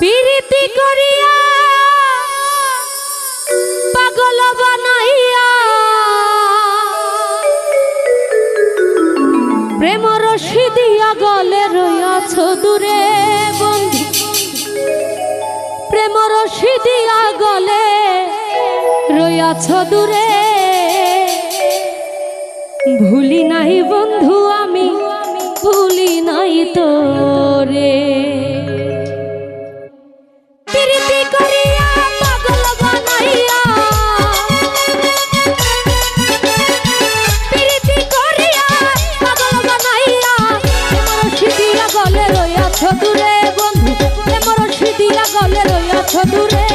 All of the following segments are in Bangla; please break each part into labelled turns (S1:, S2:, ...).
S1: প্রীতি করিয়া পাগল বানাইয়া প্রেম রশি দিয়া গলে রইয়াছ দূরে বন্ধু। প্রেম রশি দিয়া গলে রইয়াছ দূরে। ভুলি নাই বন্ধু আমি, ভুলি নাই তোরে। প্রীতি রইয়াছ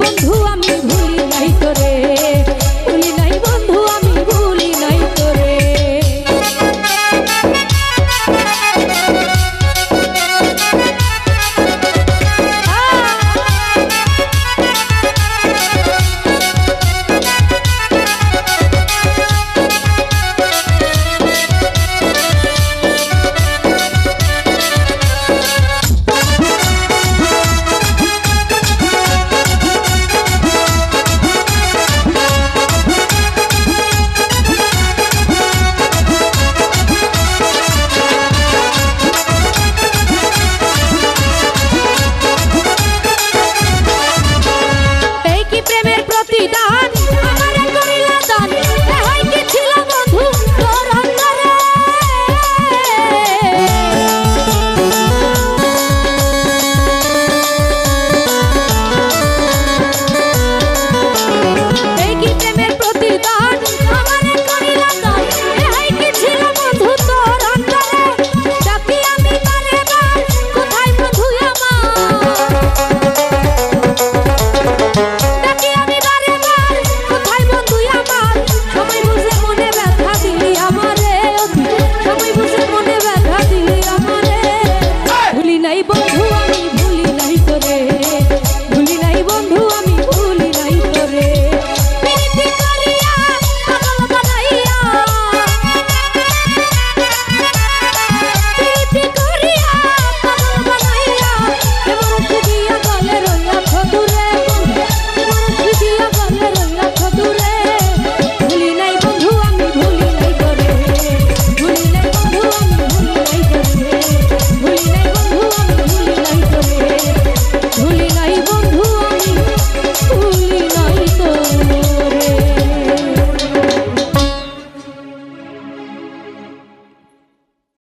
S1: বন্ধু আমি ভুল